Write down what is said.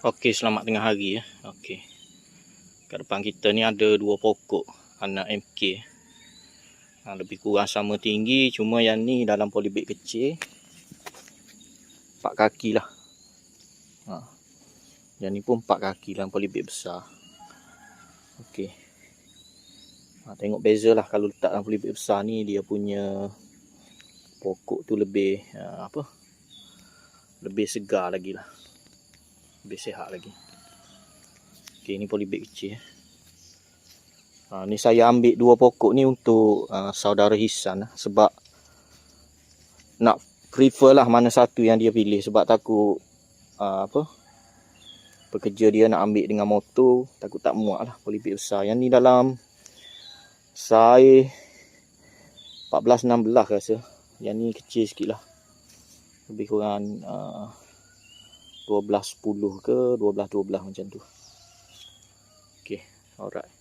Okey, selamat tengah hari ya. Okey. Kat depan kita ni ada dua pokok anak MK. Ha, lebih kurang sama tinggi, cuma yang ni dalam polybag kecil. Empat kaki lah. Ha. Yang ni pun empat kaki dalam polybag besar. Okey. Ha, tengok beza lah kalau letak dalam polybag besar ni dia punya pokok tu lebih uh, apa? Lebih segar lagi lah lebih sihat lagi. Okey, ni polybag kecil. Ha, ni saya ambil dua pokok ni untuk uh, saudara Hisan lah, sebab nak prefer lah mana satu yang dia pilih sebab takut uh, apa pekerja dia nak ambil dengan motor takut tak muat lah polybag besar. Yang ni dalam saya 14-16 rasa. Yang ni kecil sikit lah. Lebih kurang uh, 12 10 ke 12 12 macam tu. Okey, alright.